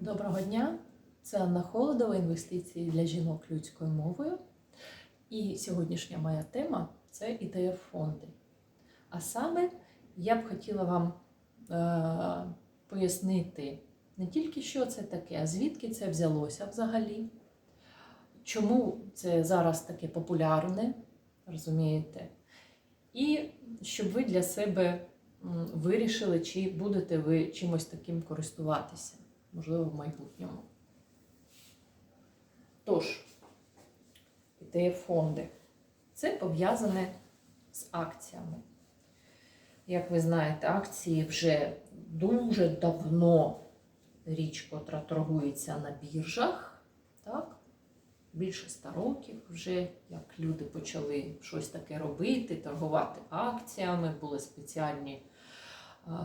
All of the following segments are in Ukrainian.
Доброго дня! Це Анна Холодова, інвестиції для жінок людською мовою. І сьогоднішня моя тема це ідея фонди. А саме я б хотіла вам е, пояснити не тільки, що це таке, а звідки це взялося взагалі, чому це зараз таке популярне, розумієте? І щоб ви для себе вирішили, чи будете ви чимось таким користуватися можливо, в майбутньому. Тож, ідея фонди. Це пов'язане з акціями. Як ви знаєте, акції вже дуже давно річ, котра торгується на біржах. Так? Більше ста років вже, як люди почали щось таке робити, торгувати акціями, були спеціальні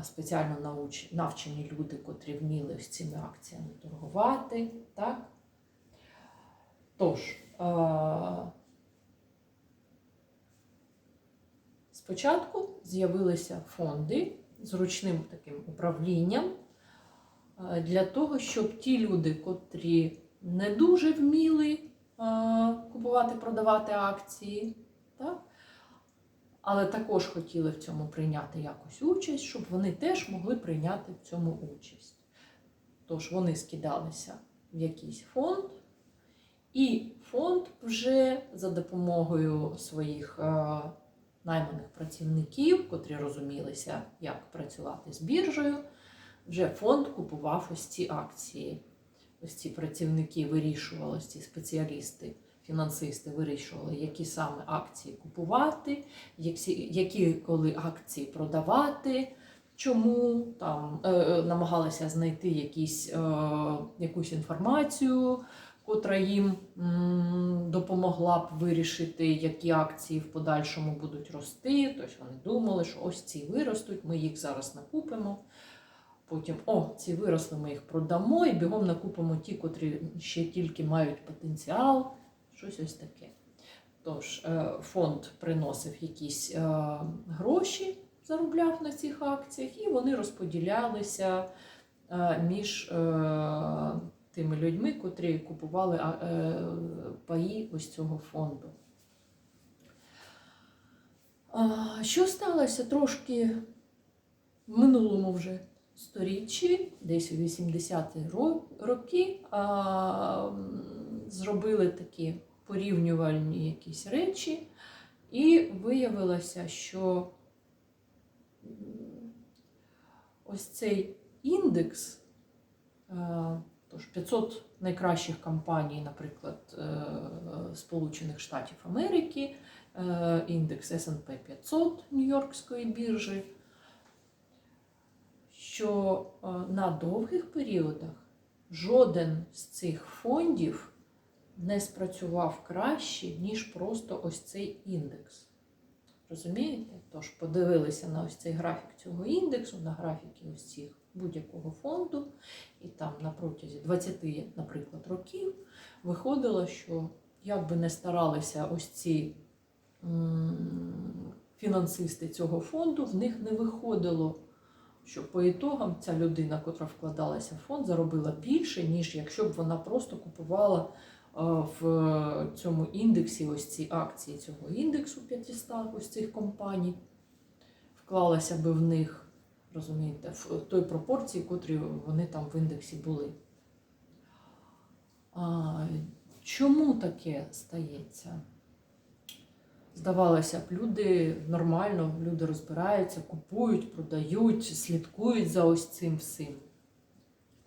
спеціально науч... навчені люди, котрі вміли з цими акціями торгувати. Так? Тож, а, спочатку з'явилися фонди з ручним таким управлінням для того, щоб ті люди, котрі не дуже вміли купувати, продавати акції, так? Але також хотіли в цьому прийняти якусь участь, щоб вони теж могли прийняти в цьому участь. Тож вони скидалися в якийсь фонд, і фонд вже за допомогою своїх е, найманих працівників, котрі розумілися, як працювати з біржею, вже фонд купував ось ці акції. Ось ці працівники вирішували, ці спеціалісти фінансисти вирішували, які саме акції купувати, які, коли акції продавати, чому там е, намагалися знайти якісь, е, якусь інформацію, котра їм допомогла б вирішити, які акції в подальшому будуть рости. Тобто вони думали, що ось ці виростуть, ми їх зараз накупимо. Потім, о, ці виросли, ми їх продамо і бігом накупимо ті, котрі ще тільки мають потенціал. Щось ось таке. Тож, е, фонд приносив якісь е, гроші, заробляв на цих акціях, і вони розподілялися е, між тими людьми, котрі купували паї ось цього фонду. Що сталося трошки в минулому вже сторіччі, десь у 80-ті роки, зробили такі порівнювальні якісь речі, і виявилося, що ось цей індекс, тож 500 найкращих компаній, наприклад, е, Сполучених Штатів Америки, е, індекс SP 500 Нью-Йоркської біржі, що е, на довгих періодах жоден з цих фондів не спрацював краще, ніж просто ось цей індекс. Розумієте? Тож подивилися на ось цей графік цього індексу, на графіки ось цих будь-якого фонду, і там на протязі 20, наприклад, років виходило, що як би не старалися ось ці фінансисти цього фонду, в них не виходило, що по ітогам ця людина, котра вкладалася в фонд, заробила більше, ніж якщо б вона просто купувала в цьому індексі, ось ці акції цього індексу 500 ось цих компаній, вклалася би в них, розумієте, в той пропорції, котрі вони там в індексі були. А, Чому таке стається? Здавалося б, люди нормально, люди розбираються, купують, продають, слідкують за ось цим всім.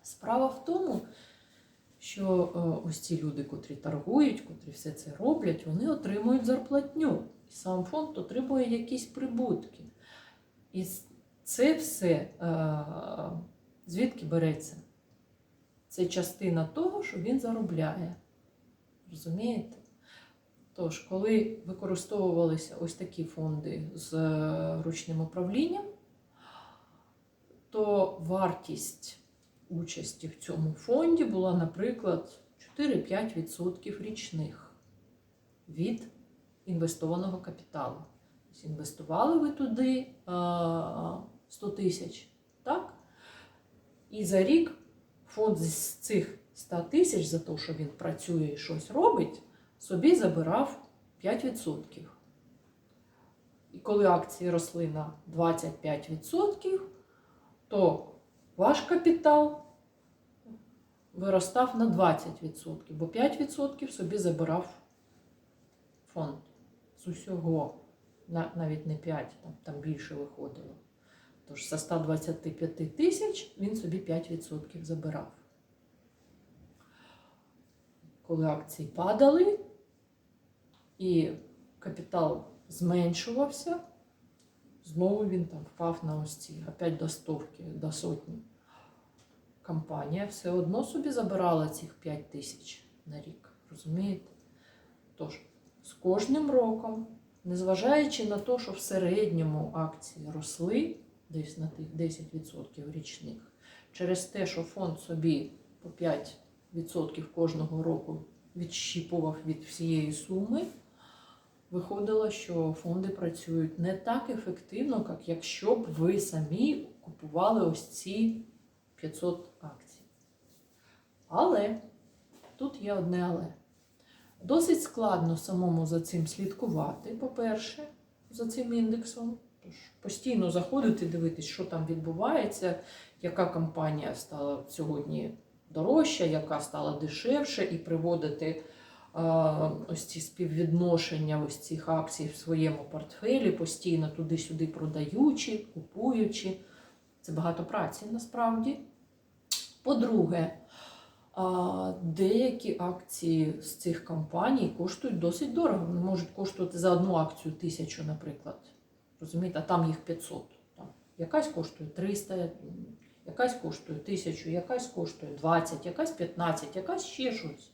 Справа в тому, що е, ось ці люди, котрі торгують, котрі все це роблять, вони отримують зарплатню. І сам фонд отримує якісь прибутки. І це все е, звідки береться? Це частина того, що він заробляє. Розумієте? Тож, коли використовувалися ось такі фонди з е, ручним управлінням, то вартість участі в цьому фонді була, наприклад, 4-5% річних від інвестованого капіталу. Тобто інвестували ви туди 100 тисяч, так? І за рік фонд з цих 100 тисяч за те, що він працює і щось робить, собі забирав 5%. І коли акції росли на 25%, то ваш капітал виростав на 20%, бо 5% собі забирав фонд з усього, навіть не 5, там, там більше виходило. Тож з 125 тисяч він собі 5% забирав. Коли акції падали і капітал зменшувався, знову він там впав на ось опять до стовки, до сотні. Компанія все одно собі забирала цих 5 тисяч на рік. Розумієте? Тож, з кожним роком, незважаючи на те, що в середньому акції росли десь на тих 10% річних, через те, що фонд собі по 5% кожного року відщіпував від всієї суми, виходило, що фонди працюють не так ефективно, як якщо б ви самі купували ось ці 500 акцій. Але тут є одне але. Досить складно самому за цим слідкувати, по-перше, за цим індексом. Тож постійно заходити, дивитись, що там відбувається, яка компанія стала сьогодні дорожча, яка стала дешевше, і приводити ось ці співвідношення ось цих акцій в своєму портфелі, постійно туди-сюди продаючи, купуючи. Це багато праці насправді. По-друге, деякі акції з цих компаній коштують досить дорого. Вони можуть коштувати за одну акцію тисячу, наприклад. Розумієте, а там їх 500. Там якась коштує 300, якась коштує 1000, якась коштує 20, якась 15, якась ще щось.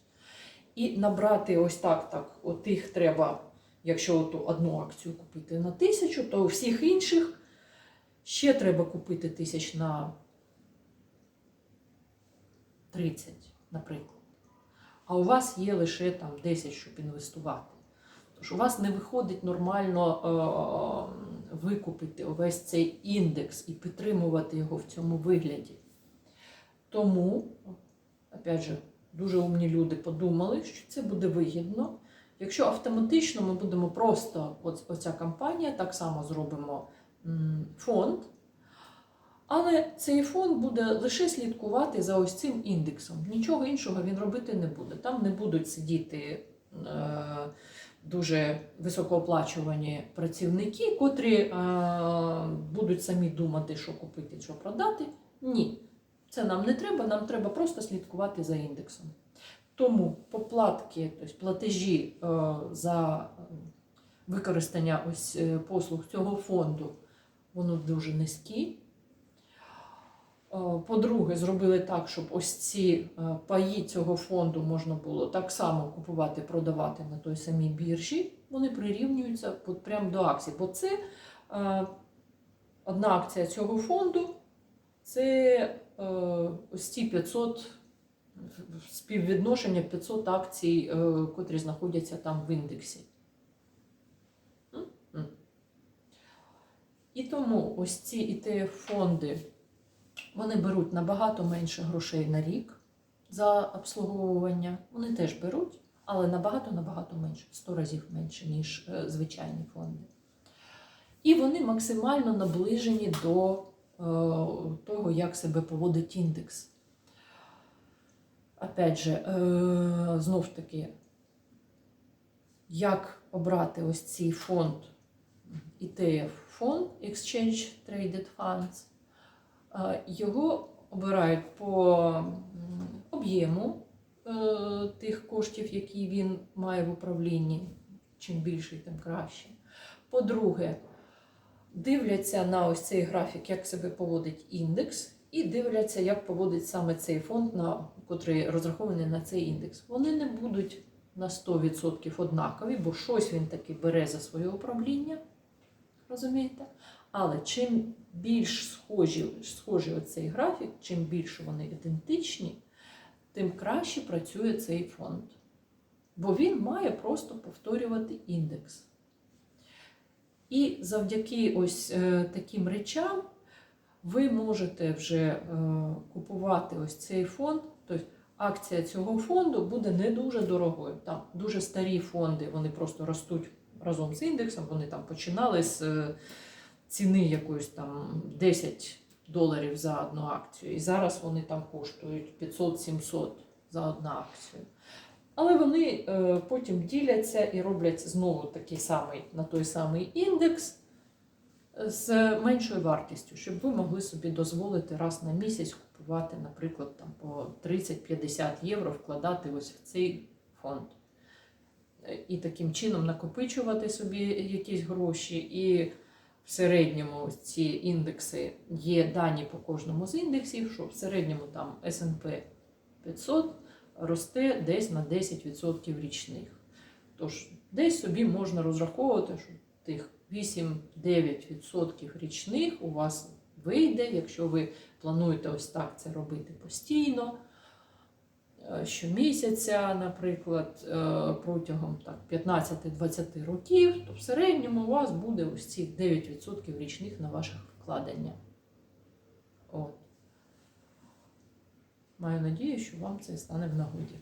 І набрати ось так, так, от їх треба, якщо оту одну акцію купити на тисячу, то всіх інших ще треба купити тисяч на 30, наприклад. А у вас є лише там 10, щоб інвестувати. Тож у вас не виходить нормально е, викупити увесь цей індекс і підтримувати його в цьому вигляді. Тому, опять же, дуже умні люди подумали, що це буде вигідно. Якщо автоматично ми будемо просто, от, оця компанія, так само зробимо фонд, але цей фонд буде лише слідкувати за ось цим індексом. Нічого іншого він робити не буде. Там не будуть сидіти е, дуже високооплачувані працівники, котрі е, будуть самі думати, що купити, що продати. Ні, це нам не треба, нам треба просто слідкувати за індексом. Тому поплатки, тобто платежі е, за використання ось е, послуг цього фонду, воно дуже низькі. Е, По-друге, зробили так, щоб ось ці е, паї цього фонду можна було так само купувати, продавати на той самій біржі. Вони прирівнюються прямо до акцій. Бо це е, одна акція цього фонду це е, ось ці 500 співвідношення 500 акцій, е, котрі знаходяться там в індексі. І тому ось ці ETF-фонди вони беруть набагато менше грошей на рік за обслуговування. Вони теж беруть, але набагато-набагато менше, 100 разів менше, ніж е, звичайні фонди. І вони максимально наближені до того, як себе поводить індекс. Опять же, е, знов таки, як обрати ось цей фонд ETF фонд Exchange Traded Funds. Е, Його обирають по об'єму е, тих коштів, які він має в управлінні. Чим більший, тим краще. По-друге, дивляться на ось цей графік, як себе поводить індекс, і дивляться, як поводить саме цей фонд, на, котрий розрахований на цей індекс. Вони не будуть на 100% однакові, бо щось він таки бере за своє управління. Розумієте? Але чим більш схожі, схожий оцей графік, чим більше вони ідентичні, тим краще працює цей фонд. Бо він має просто повторювати індекс. І завдяки ось е, таким речам ви можете вже е, купувати ось цей фонд. Тобто акція цього фонду буде не дуже дорогою. Там дуже старі фонди, вони просто ростуть разом з індексом. Вони там починали з е, ціни якоїсь там 10 доларів за одну акцію. І зараз вони там коштують 500-700 за одну акцію. Але вони е, потім діляться і роблять знову такий самий на той самий індекс з меншою вартістю, щоб ви могли собі дозволити раз на місяць купувати, наприклад, там по 30-50 євро вкладати ось в цей фонд. Е, І таким чином накопичувати собі якісь гроші. І в середньому ці індекси є дані по кожному з індексів, що в середньому там SP 500 росте десь на 10% річних. Тож десь собі можна розраховувати, що тих 8-9% річних у вас вийде, якщо ви плануєте ось так це робити постійно. е, Щомісяця, наприклад, е, протягом так, 15-20 років, то в середньому у вас буде ось цих 9% річних на ваших вкладення. От. Маю надію, що вам це стане в нагоді.